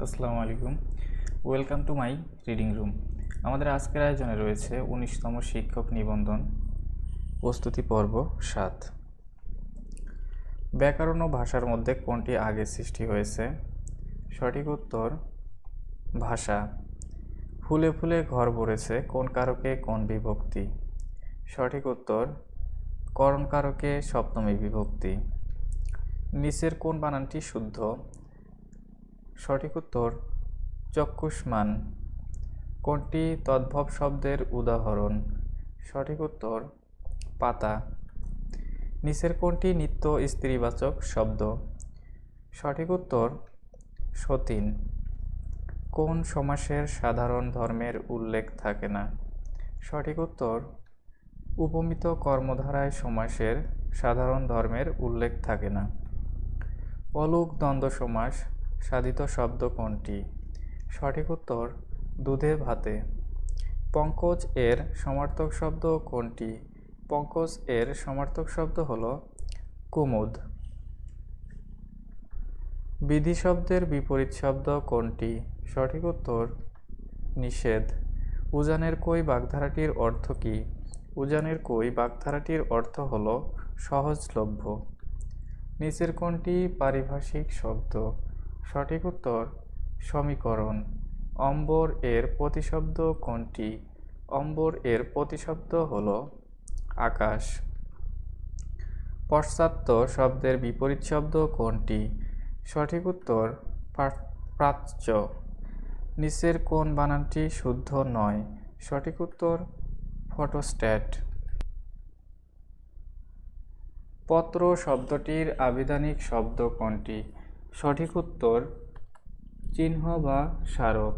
আসসালামু আলাইকুম। Welcome to my reading room আমাদের আজকের আয়োজনে রয়েছে উনিশতম শিক্ষক নিবন্ধন, প্রস্তুতি পর্ব সাত। ব্যাকরণ ও ভাষার মধ্যে কোনটি আগে সৃষ্টি হয়েছে? সঠিক উত্তর, ভাষা। ফুলে ফুলে ঘর ভরেছে কোন কারকে, কোন বিভক্তি। সঠিক উত্তর, করণ কারকে সপ্তমী বিভক্তি। নিচের কোন বানানটি শুদ্ধ? সঠিক উত্তর, চক্ষুষ্মান। কোনটি তদ্ভব শব্দের উদাহরণ? সঠিক উত্তর, পাতা। নিচের কোনটি নিত্য স্ত্রীবাচক শব্দ? সঠিক উত্তর, সতীন। কোন সমাসের সাধারণ ধর্মের উল্লেখ থাকে না? সঠিক উত্তর, উপমিত কর্মধারায় সমাসের সাধারণ ধর্মের উল্লেখ থাকে না। অলুক দ্বন্দ্ব সমাস সাধিত শব্দ কোনটি? সঠিক উত্তর, দুধে ভাতে। পঙ্কজ এর সমার্থক শব্দ কোনটি? পঙ্কজ এর সমার্থক শব্দ হল কুমুদ। বিধি শব্দের বিপরীত শব্দ কোনটি? সঠিক উত্তর, নিষেধ। উজানের কই বাগধারাটির অর্থ কী? উজানের কই বাগধারাটির অর্থ হল সহজলভ্য। নিচের কোনটি পারিভাষিক শব্দ? সঠিক উত্তর সমীকরণ। অম্বর এর প্রতিশব্দ কোনটি? অম্বর এর প্রতিশব্দ হল আকাশ। পশ্চাত্য শব্দের বিপরীত শব্দ কোনটি? সঠিক উত্তর প্রাচ্য। নিচের কোন বানানটি শুদ্ধ নয়? সঠিক উত্তর ফটোস্ট্যাট। পত্র শব্দটির আবিধানিক শব্দ কোনটি? সঠিক উত্তর চিহ্ন বা স্মারক।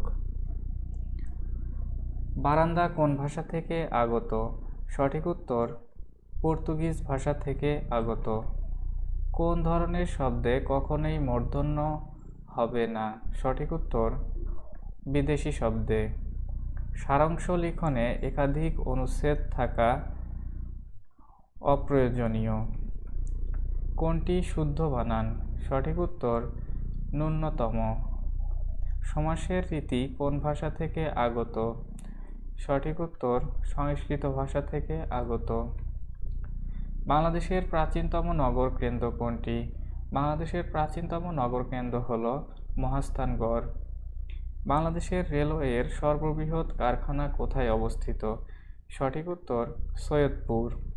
বারান্দা কোন ভাষা থেকে আগত? সঠিক উত্তর পর্তুগিজ ভাষা থেকে আগত। কোন ধরনের শব্দে কখনোই মূর্ধন্য হবে না? সঠিক উত্তর বিদেশি শব্দে। সারাংশ লিখনে একাধিক অনুচ্ছেদ থাকা অপ্রয়োজনীয়। কোনটি শুদ্ধ বানান? সঠিক উত্তর, ন্যূনতম। সমাসের রীতি কোন ভাষা থেকে আগত? সঠিক উত্তর, সংস্কৃত ভাষা থেকে আগত। বাংলাদেশের প্রাচীনতম নগর কেন্দ্র কোনটি? বাংলাদেশের প্রাচীনতম নগর কেন্দ্র হল মহাস্থানগড়। বাংলাদেশের রেলওয়ের সর্ববৃহৎ কারখানা কোথায় অবস্থিত? সঠিক উত্তর, সৈয়দপুর।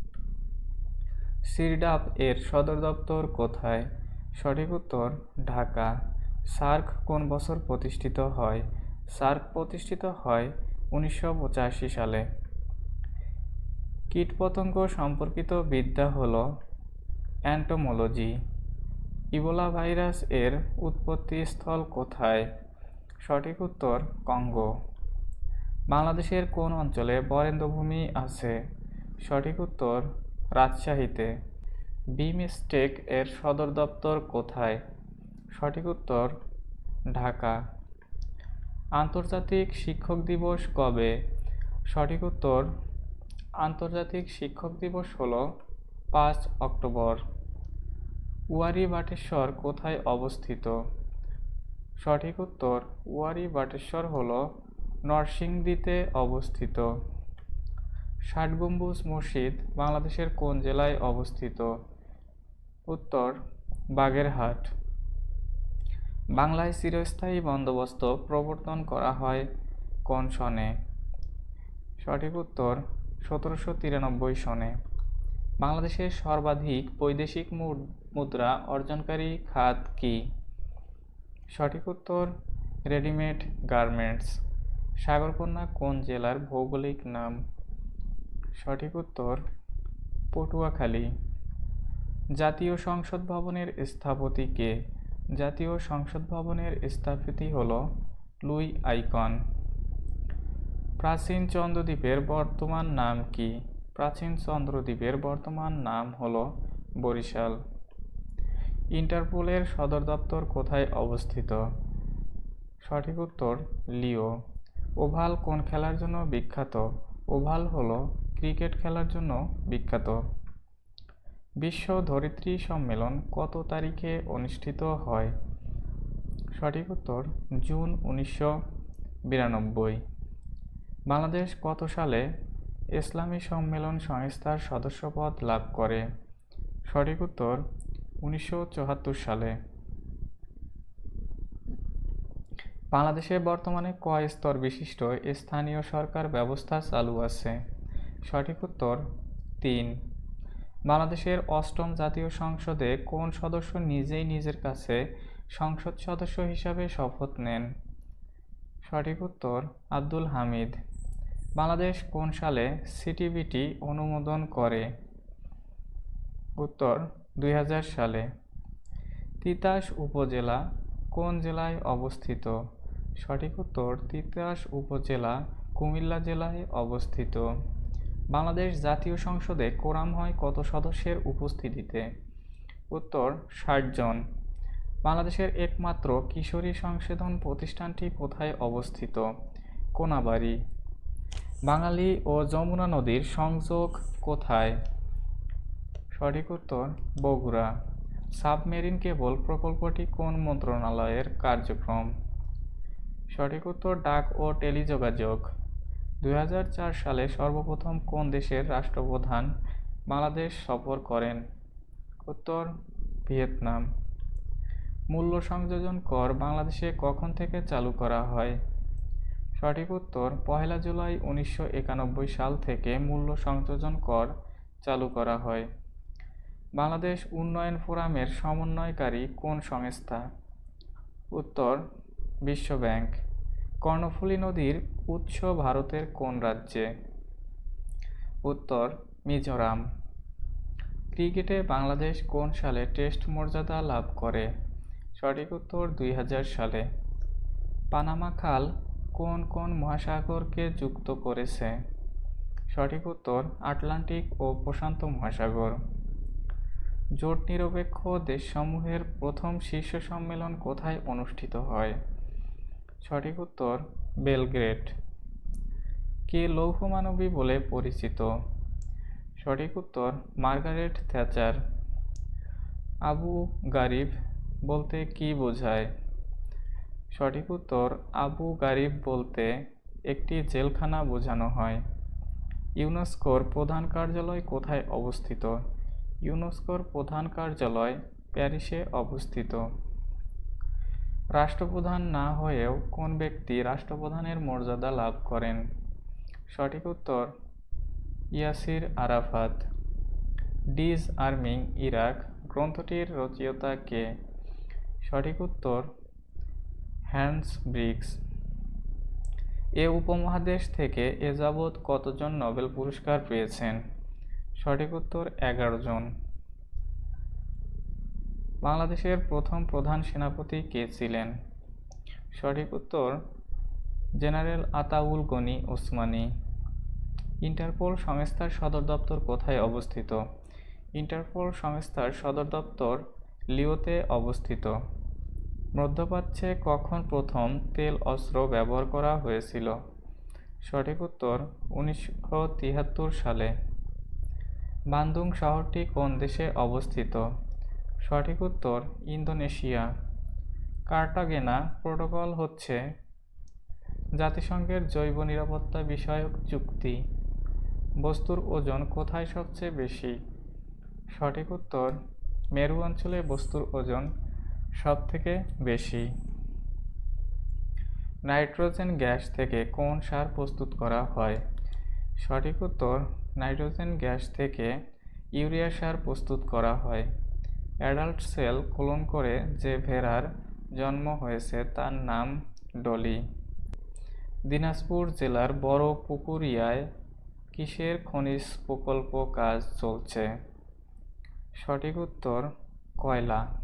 সিরডাপ এর সদর দপ্তর কোথায়? সঠিক উত্তর, ঢাকা। সার্ক কোন বছর প্রতিষ্ঠিত হয়? সার্ক প্রতিষ্ঠিত হয় উনিশশো পঁচাশি সালে। কীটপতঙ্গ সম্পর্কিত বিদ্যা হল অ্যান্টোমোলজি। ইবোলা ভাইরাস এর উৎপত্তি স্থল কোথায়? সঠিক উত্তর, কঙ্গো। বাংলাদেশের কোন অঞ্চলে বরেন্দ্রভূমি আছে? সঠিক উত্তর রাজশাহীতে। বিমস্টেক এর সদর দপ্তর কোথায়? সঠিক উত্তর, ঢাকা। আন্তর্জাতিক শিক্ষক দিবস কবে? সঠিক উত্তর, আন্তর্জাতিক শিক্ষক দিবস হল পাঁচ অক্টোবর। উয়ারি বাটেশ্বর কোথায় অবস্থিত? সঠিক উত্তর উয়ারি বাটেশ্বর হল নরসিংদীতে অবস্থিত। ষাট গম্বুজ মসজিদ বাংলাদেশের কোন জেলায় অবস্থিত? উত্তর, বাগেরহাট। বাংলায় চিরস্থায়ী বন্দোবস্ত প্রবর্তন করা হয় কোন সনে? সঠিক উত্তর, সতেরোশো তিরানব্বই সনে। বাংলাদেশের সর্বাধিক বৈদেশিক মুদ্রা অর্জনকারী খাত কি? সঠিক উত্তর, রেডিমেড গার্মেন্টস। সাগরকন্যা কোন জেলার ভৌগোলিক নাম? সঠিক উত্তর, পটুয়াখালী। জাতীয় সংসদ ভবনের স্থপতি কে? জাতীয় সংসদ ভবনের স্থপতি হল লুই আইকন। প্রাচীন চন্দ্রদ্বীপের বর্তমান নাম কি? প্রাচীন চন্দ্রদ্বীপের বর্তমান নাম হল বরিশাল। ইন্টারপোলের সদর দপ্তর কোথায় অবস্থিত? সঠিক উত্তর, লিও। ওভাল কোন খেলার জন্য বিখ্যাত? ওভাল হলো ক্রিকেট খেলার জন্য বিখ্যাত। বিশ্ব ধরিত্রী সম্মেলন কত তারিখে অনুষ্ঠিত হয়? সঠিক উত্তর, জুন উনিশশো বিরানব্বই। বাংলাদেশ কত সালে ইসলামী সম্মেলন সংস্থার সদস্যপদ লাভ করে? সঠিক উত্তর, উনিশশো চুয়াত্তর সালে। বাংলাদেশে বর্তমানে কয় স্তর বিশিষ্ট স্থানীয় সরকার ব্যবস্থা চালু আছে? সঠিক উত্তর তিন। বাংলাদেশের অষ্টম জাতীয় সংসদে কোন সদস্য নিজেই নিজের কাছে সংসদ সদস্য হিসাবে শপথ নেন? সঠিক উত্তর আব্দুল হামিদ। বাংলাদেশ কোন সালে সিটিবিটি অনুমোদন করে? উত্তর দুই হাজার সালে। তিতাস উপজেলা কোন জেলায় অবস্থিত? সঠিক উত্তর তিতাস উপজেলা কুমিল্লা জেলায় অবস্থিত। বাংলাদেশ জাতীয় সংসদে কোরাম হয় কত সদস্যের উপস্থিতিতে? উত্তর, ষাট জন। বাংলাদেশের একমাত্র কিশোরী সংশোধন প্রতিষ্ঠানটি কোথায় অবস্থিত? কোনাবাড়ি। বাঙালি ও যমুনা নদীর সংযোগ কোথায়? সঠিক উত্তর, বগুড়া। সাবমেরিন কেবল প্রকল্পটি কোন মন্ত্রণালয়ের কার্যক্রম? সঠিক উত্তর, ডাক ও টেলিযোগাযোগ। দু হাজার চার সালে সর্বপ্রথম কোন দেশের রাষ্ট্রপ্রধান বাংলাদেশ সফর করেন? উত্তর, ভিয়েতনাম। মূল্য সংযোজন কর বাংলাদেশে কখন থেকে চালু করা হয়? সঠিক উত্তর, পহেলা জুলাই উনিশশো একানব্বই সাল থেকে মূল্য সংযোজন কর চালু করা হয়। বাংলাদেশ উন্নয়ন ফোরামের সমন্বয়কারী কোন সংস্থা? উত্তর, বিশ্ব ব্যাংক। কর্ণফুলী নদীর উৎস ভারতের কোন রাজ্যে? উত্তর, মিজোরাম। ক্রিকেটে বাংলাদেশ কোন সালে টেস্ট মর্যাদা লাভ করে? সঠিক উত্তর দুই হাজার সালে। পানামা খাল কোন কোন মহাসাগরকে যুক্ত করেছে? সঠিক উত্তর, আটলান্টিক ও প্রশান্ত মহাসাগর। জোট নিরপেক্ষ দেশসমূহের প্রথম শীর্ষ সম্মেলন কোথায় অনুষ্ঠিত হয়? সঠিক উত্তর, বেলগ্রেড। কে লৌহমানবী বলে পরিচিত? সঠিক উত্তর, মার্গারেট থ্যাচার। আবু গারিব বলতে কি বোঝায়? সঠিক উত্তর, আবু গারিব বলতে একটি জেলখানা বোঝানো হয়। ইউনেস্কোর প্রধান কার্যালয় কোথায় অবস্থিত? ইউনেস্কোর প্রধান কার্যালয় প্যারিসে অবস্থিত। রাষ্ট্রপ্রধান না হয়েও কোন ব্যক্তি রাষ্ট্রপ্রধানের মর্যাদা লাভ করেন? সঠিক উত্তর, Yasser Arafat. Disarming Iraq গ্রন্থটির রচয়িতা কে? সঠিক উত্তর হ্যান্ডস ব্রিক্স এ উপমহাদেশ থেকে এ যাবৎ কতজন নোবেল পুরস্কার পেয়েছেন? সঠিক উত্তর, এগারো জন। বাংলাদেশের প্রথম প্রধান সেনাপতি কে ছিলেন? সঠিক উত্তর, জেনারেল আতাউল গনি ওসমানী। ইন্টারপোল সংস্থার সদর দপ্তর কোথায় অবস্থিত? ইন্টারপোল সংস্থার সদর দপ্তর লিওতে অবস্থিত। মধ্যপ্রাচ্যে কখন প্রথম তেল অস্ত্র ব্যবহার করা হয়েছিল? সঠিক উত্তর, উনিশশো তিয়াত্তর সালে। বান্দুং শহরটি কোন দেশে অবস্থিত? সঠিক উত্তর ইন্দোনেশিয়া। কার্টাগেনা প্রোটোকল হচ্ছে জাতিসংঘের জৈব নিরাপত্তা বিষয়ক চুক্তি। বস্তুর ওজন কোথায় সবচেয়ে বেশি? সঠিক উত্তর, মেরু অঞ্চলে বস্তুর ওজন সব থেকে বেশি। নাইট্রোজেন গ্যাস থেকে কোন সার প্রস্তুত করা হয়? সঠিক উত্তর, নাইট্রোজেন গ্যাস থেকে ইউরিয়া সার প্রস্তুত করা হয়। অ্যাডাল্ট সেল ক্লোন করে যে ভেড়ার জন্ম হয়েছে তার নাম ডলি। দিনাজপুর জেলার বড় পুকুরিয়ায় কিসের খনিজ প্রকল্প কাজ চলছে? সঠিক উত্তর, কয়লা।